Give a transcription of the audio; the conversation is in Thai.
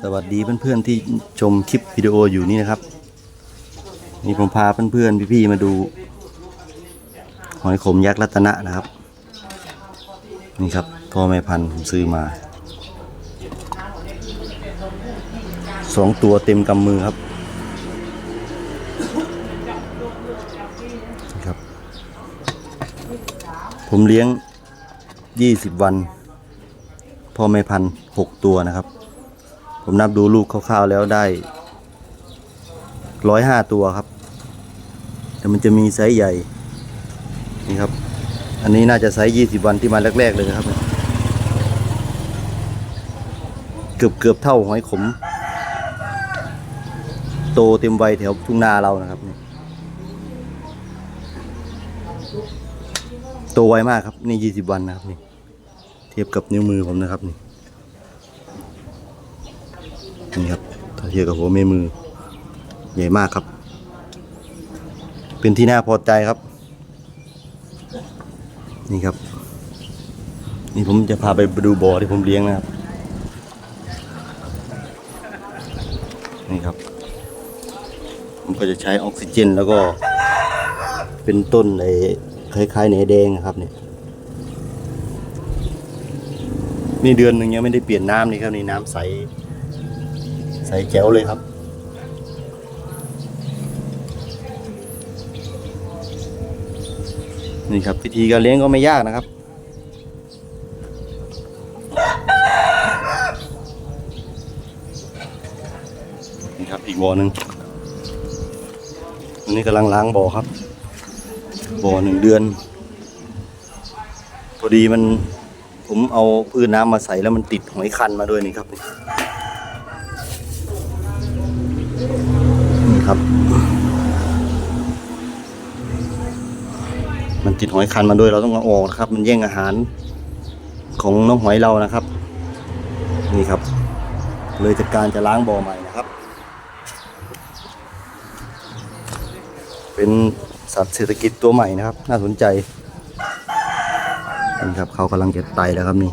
สวัสดีเพื่อนๆที่ชมคลิปวิดีโออยู่นี่นะครับ นี่ผมพาเพื่อนๆพี่ๆมาดู หอยขมยักษ์รัตนะนะครับ นี่ครับพ่อแม่พันธุ์ผมซื้อมาสองตัวเต็มกำมือครับนี่ครับ ผมเลี้ยง20วันพ่อแม่พันธุ์หกตัวนะครับ ผมนับดูลูกคร่าวๆแล้วได้ร้อยห้าตัวครับ แต่มันจะมีไซส์ใหญ่ นี่ครับ อันนี้น่าจะไซส์ยี่สิบวันที่มาแรก ๆ เลยครับ เกือบเกือบเท่าหอยขม โตเต็มวัยแถวทุ่งนาเรานะครับนี่โตไวมากครับ นี่ยี่สิบวันนะครับนี่ เทียบกับนิ้วมือผมนะครับนี่ นี่ครับถ้าเทียบกับหัวแม่มือ ใหญ่มากครับ เป็นที่น่าพอใจครับ นี่ครับ นี่ผมจะพาไปดูบ่อที่ผมเลี้ยงนะครับ นี่ครับผมก็จะใช้ออกซิเจนแล้วก็ เป็นต้นไอ้คล้ายๆแหนแดงครับเนี่ยนี่เดือนหนึ่งยังไม่ได้เปลี่ยนน้ำนี่ครับนี่น้ำใส สแจ๋วเลยครับ นี่ครับวิธีการเลี้ยงก็ไม่ยากนะครับ นี่ครับอีกบ่อหนึ่งอันนี้กำลังล้างบ่อครับ บ่อหนึ่งเดือนพอดีมันผมเอาพืชน้ำมาใส่แล้วมันติดหอยคันมาด้วยนี่ครับ นี่ครับ มันติดหอยคันมาด้วยเราต้องเอาออกนะครับ มันแย่งอาหารของน้องหอยเรานะครับ นี่ครับ เลยจัดการจะล้างบ่อใหม่นะครับ เป็นสัตว์เศรษฐกิจตัวใหม่นะครับ น่าสนใจนี่ครับเขากำลังจะไต่แล้วครับนี่